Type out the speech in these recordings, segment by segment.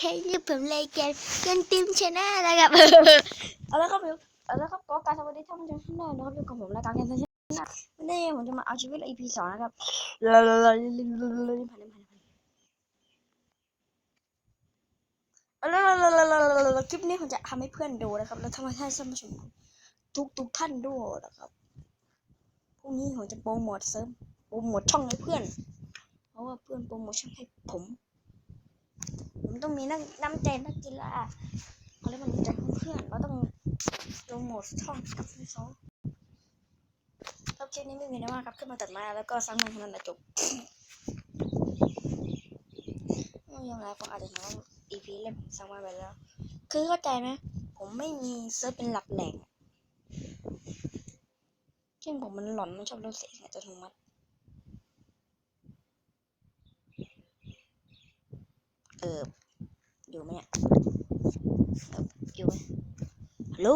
ใครเรียกผมเลยแกนแกนติมชนะนะครับเอาละครับผมเอาละครับก็การสวัสดีท่านผู้ชมทุกท่านนะครับอยู่กับผมรายการแคนเซิลชนะวันนี้ผมจะมาเอาชีวิต EP สองนะครับลาลาลาลาลาลาลาผ่านผ่านผ่านเอาละลาลาลาลาลาลาคลิปนี้ผมจะทำให้เพื่อนดูนะครับ แล้วทำให้ท่านผู้ชมทุกทุกท่านดูนะครับพรุ่งนี้ผมจะโปรโมทเสริมโปรโมทช่องให้เพื่อน เพราะว่าเพื่อนโปรโมทช่องให้ผม ผมต้องมีนักน้ำใจนักกีฬาเขาเรียกว่าน้ำใจเพื่อนเราต้องโปรโมทช่องกับพี่เขาครับคลิปนี้ไม่มีนะมากครับขึ้นมาตัดม้แล้วก็สร้างมันเท่านั้นจบไม่ยอมรับผมอาจจะเห็นว่า EP เล่มผมสร้างมาไปแล้ว คือเข้าใจไหมผมไม่มีเซิร์ฟเป็นหลักแหล่งเช่นผมมันหลอนมันชอบโดนเสียงอัตโนมัติ เอออยู่ไหมเนี่ยอยู่ไหมฮัลโหล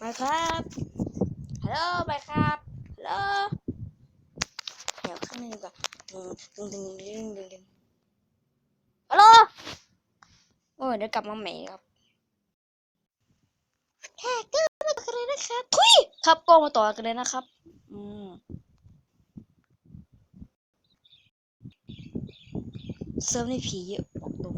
มาครับฮัลโหลไปครับฮัลโหลเดี๋ยวข้างในดีกว่าดึงดึงดึงดึงดึงดึงฮัลโหลโอ้ยเดี๋ยวกลับมาใหม่ครับแค่ก็มาต่อกันเลยนะครับทุยครับก็มาต่อกันเลยนะครับ อืม เซิร์ฟในผีเยอะบอกตรง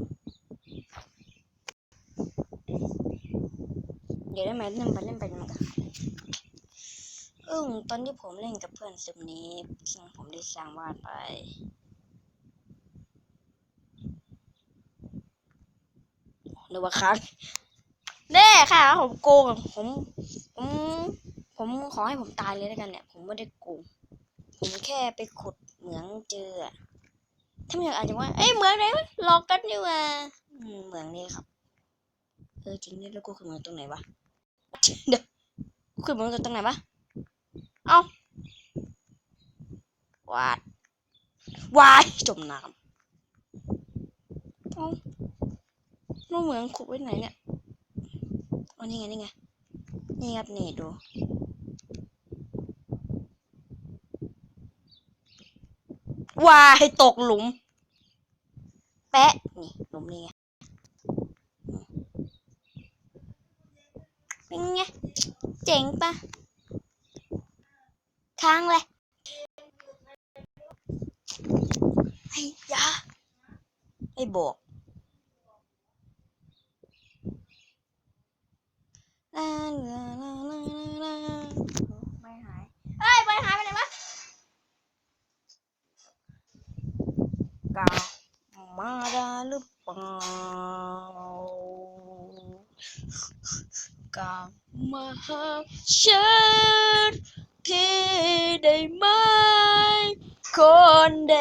เดี๋ยวได้ไหมเล่นไปเล่นไปมันก็หายอึ้งตอนที่ผมเล่นกับเพื่อนเซิร์ฟนี้ซึ่งผมได้สร้างบ้านไปหรือว่าค้างแน่ค่ะ ผมโกงผมผมผมขอให้ผมตายเลยแล้วกันเนี่ย ผมไม่ได้โกงผมแค่ไปขุดเหมืองเจออะ ถ้าไม่อยากอาจจะว่า เอ้ยเหมืองไหนวะหลอกกันดีกว่าอืมเหมืองนี่ครับ เออจริงนี่แล้วกูคือเหมืองตรงไหนวะ เดี๋ยวกูคือเหมืองตรงไหนวะ เอ้าวาดวายจมน้ำเอ้าเราเหมืองขุดไว้ไหนเนี่ยอ๋อนี่ไงนี่ไง นี่ครับนี่ดูวายตกหลุม แปะนี่หลุมนี่ไงเป็นไงเจ๋งปะค้างเลยไอ้ยาไอ้บอกไม่หายเอ้ยไม่หายไปไหนวะกามาได้ หรือเปล่ากามาหาฉันที่ได้ไหมคนเด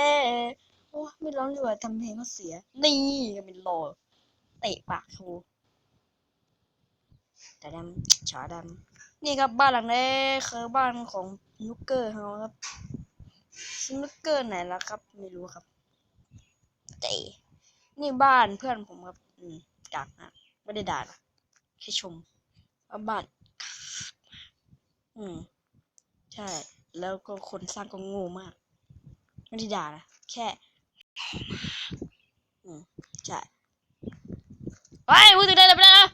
โอ้ไม่ร้องดีกว่าทำเพลงก็เสีย นี่ก็เป็นโลเตะปากครูแต่ดำฉาดำนี่ครับบ้านหลังนี้คือบ้านของนุกเกอร์เขาครับนุกเกอร์ไหนล่ะครับ ไม่รู้ครับเตะ นี่บ้านเพื่อนผมครับ อืมกากนะไม่ได้ด่านะแค่ชมว่าบ้านอืม ใช่ แล้วก็คนสร้างก็โง่มาก ไม่ได้ด่านะ แค่อืมใช่ไอ้ยพูดถึงได้แล้วไปเลยนะ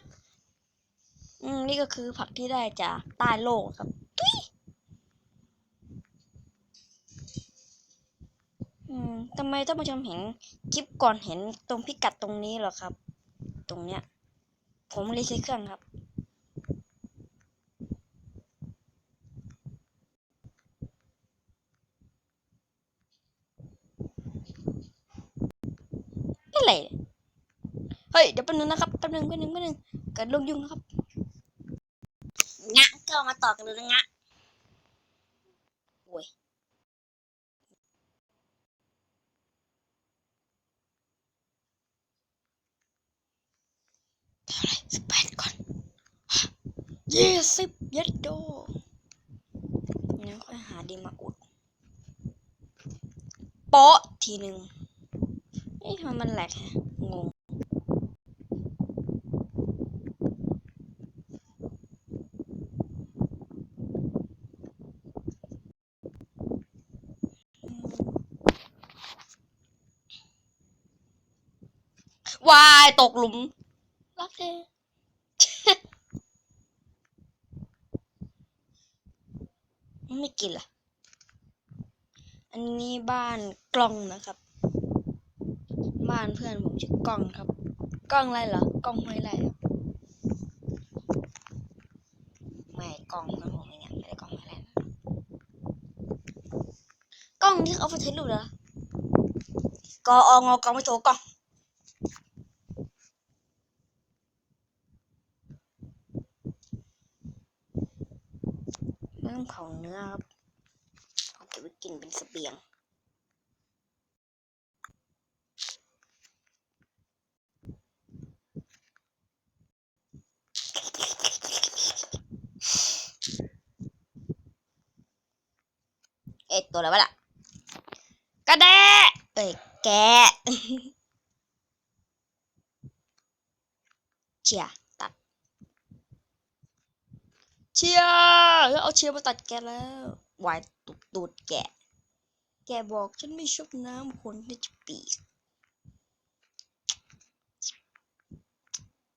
อืม นี่ก็คือผักที่ได้จากใต้โลกครับตุ้ย อืมทำไมท่านผู้ชมเห็นคลิปก่อนเห็นตรงพิกัดตรงนี้เหรอครับ ตรงเนี้ย ผมรีไซเคิลครับ อะไรเนี่ยเฮ้ย เดี๋ยวแป๊บนึงนะครับแป๊บนึงแป๊บนึงแป๊บนึงเกิดลงยุ่งนะครับงะก็มาต่อกันเลยนะงะโอ้ยเท่าไหร สิบแปดก่อนยี่สิบย็ดโดงั้นค่อยหาดีมาอุดโป๊ะทีหนึ่งเอ๊ะทำไมมันแหลกฮะงงวายตกหลุมรักเธอ ไม่กินล่ะ อันนี้บ้านกล้องนะครับ บ้านเพื่อนผมชื่อกล้องครับ กล้องอะไรเหรอกล้องห้วยไรอะไม่กล้องเพื่อนผมเองอะไม่ได้กล้องห้วยไรกล้องที่เขาเอาไปถ่ายรูเหรอกอองกองไม่โทรกล้อง ไม่องเผาเนื้อครับเอาเก็บไว้กินเป็นสเสบียง เอ็ดตัวอะไรวะล่ะกระแดะเอ้ยแกเชีย เชียร์แล้วเอาเชียร์มาตัดแกแล้ววายตูดตูดแกะ แกบอกฉันไม่ชอบน้ำคนที่จะปีก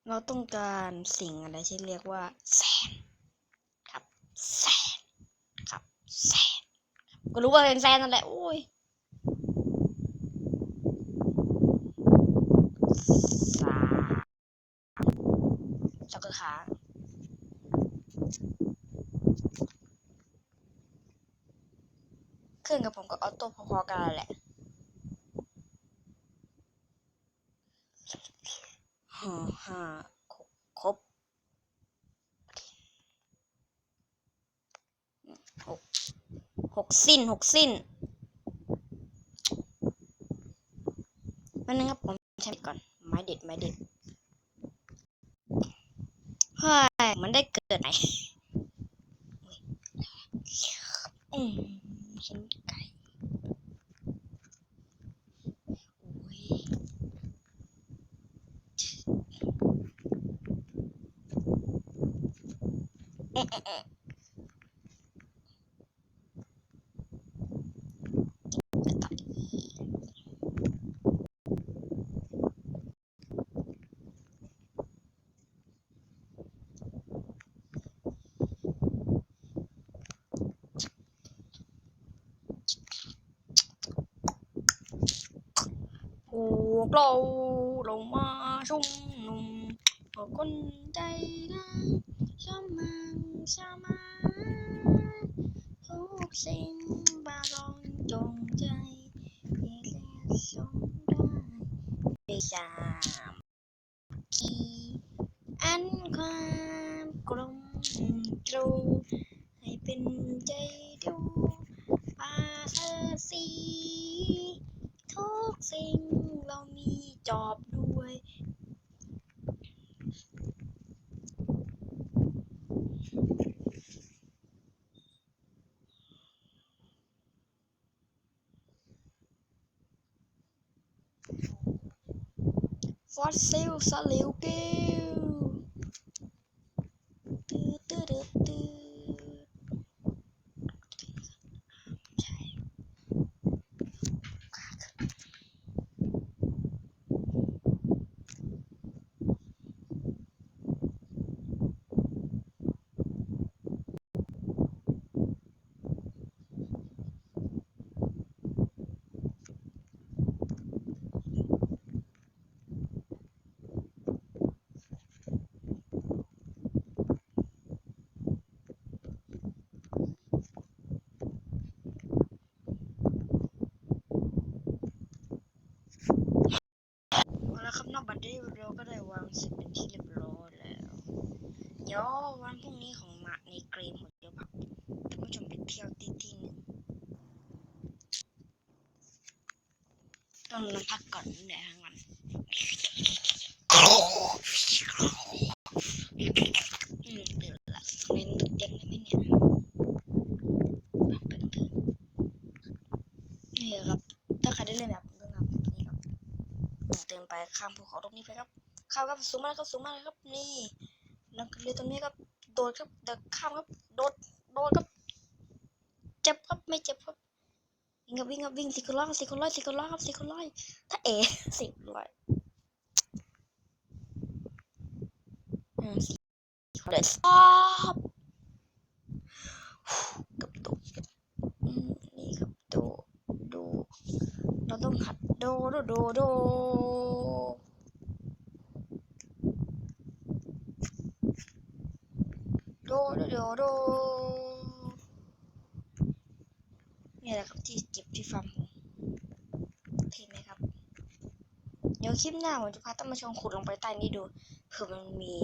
เราต้องการสิ่งอะไรที่เรียกว่าแสงครับแสงครับแสงก็รู้ว่าเป็นแฟนนั่นแหละโอ้ยสามแล้วก็ค้าง เครื่องกับผมก็ออโต้พอๆกันแหละห้าห้าครบครบหกหกสิ้นหกสิ้นมันนึงครับผมใช้ก่อน ไม้เด็ด ไม้เด็ดเฮ้ยมันได้เกิด ไหนอืมชิ้นไก่โอ้ยเอ๊ะเอ๊ะเอ๊ะกระต่ายพ วกเราเรามาชุมนุมเพื่อคนใจร้ายชอบมังชามาทุกสิ่งบาลองจงใจเพียงแค่สงได้ด้วยสามคีอันความกลมกลูให้เป็นใจดูปาเธอสีทุกสิ่ง เรามีจอบด้วย ฟอสซิลสลิวกิลตื้อตื้อตื้อตื้อใช่ เอาละครับ นอกบัตรได้เราก็ได้วางเสร็จเป็นที่เรียบร้อยแล้วเดี๋ยววันพรุ่งนี้ของมาในเกรมผมจะพาท่านผู้ชมไปเที่ยวที่ที่หนึ่งต้องนอนพักก่อนเหนื่อยทั้งวันอืมเดี๋ยวละทำไมมันตกเตียงได้ไหมเนี่ยอะเปิดเถอะนี่ครับ ถ้าใครได้เล่นแบบผมต้องทำแบบนี้ครับ เดิน ไปข้ามภูเขาตรงนี้ไปครับข้ามครับสูงมากครับสูงมากครับนี่แล้วก็เรือตรงนี้ครับโดดครับเดินข้ามครับโดดโดดครับเจ็บครับไม่เจ็บครับวิ่งครับวิ่งครับวิ่งสี่คนร้อยสี่คนร้อยสี่คนร้อยครับสี่คนร้อยถ้าเอสี่ร้อยอืมสี่คนเลยสอบกับตุกอืมนี่ครับโดโดเราต้องหัด โดโดโดโดโดโดโดนี่แหละครับที่เก็บที่ฟัร์โอเคไหมครับ เดี๋ยวคลิปหน้าผมจะพาท่านผู้ชมขุดลงไปใต้นี้ดูเผื่อมันมี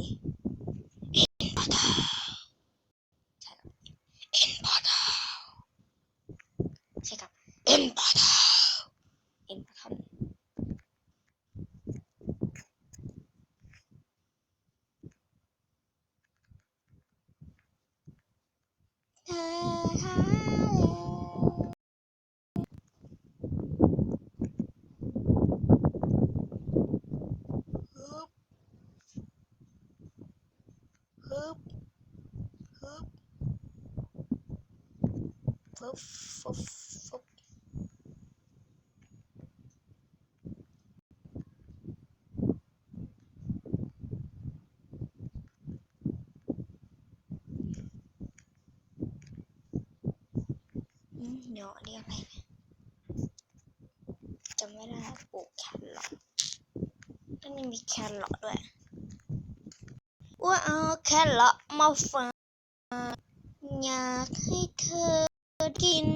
บฟบฟบเดี๋ยวอันนี้อะไรเนี่ยจำไม่ได้ปลูกแครอทอันนี้มีแครอทด้วยว่าเอาแครอทมาฝากอยากให้เธอกิน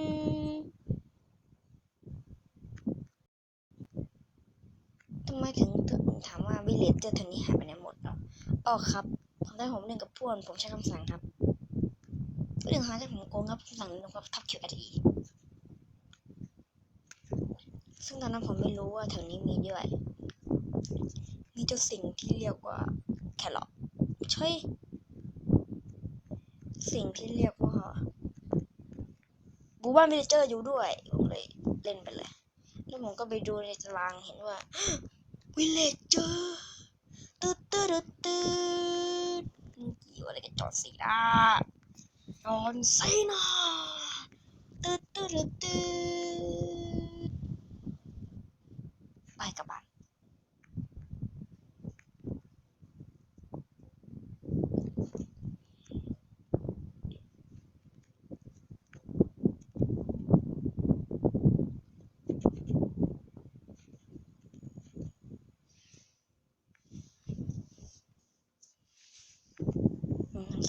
ทำไมถึงถึงถามว่าวิลเลจเจอร์แถวนี้หายไปไหนหมดเนาะอ๋อครับตอนแรกผมเล่นกับพวนผมใช้คำสั่งครับเรื่องหาที่ผมโกงครับคำสั่งนี้ครับทับ QRE ซึ่งตอนนั้นผมไม่รู้ว่าแถวนี้มีด้วย มีเจ้าสิ่งที่เรียกว่าแครอทใช่สิ่งที่เรียกว่าบูบ้านวิลเลจเจอร์อยู่ด้วย ผมเลยเล่นไปเลย แล้วผมก็ไปดูในตารางเห็นว่าวิลเลจ ไปกับจอดสีนาจอนไซนาตืดตืดตืดไปกลับบ้าน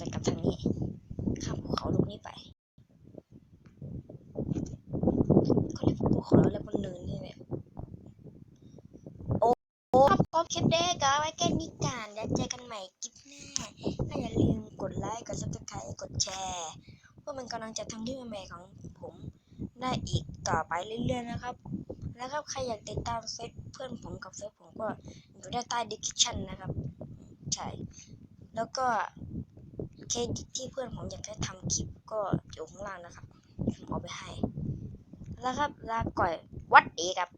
อืมใส่กลับทางนี้ ข้ามภูเขาลูกนี้ไปเขาเรียกภูเขาแล้วเรียกว่าเนินนี่แหละโอ้โอ้ครับขอบคลิปเด็กก็ไว้แค่นี้กันแล้วเจอกันใหม่คลิปหน้าก็อย่าลืมกดไลค์ กดซับสไครต์กดแชร์เพื่อเป็นกำลังใจทำที่ใหม่ๆของผมได้อีกต่อไปเรื่อยๆนะครับ แล้วก็ใครอยากติดตามเฟซเพื่อนผมกับเฟซผมก็อยู่ด้านใต้ดีคิชั่นนะครับ ใช่ แล้วก็ เคสที่เพื่อนผมอยากให้ทำคลิปก็อยู่ข้างล่างนะครับผมเอาไปให้ แล้วครับลาก่อยวัดดีครับ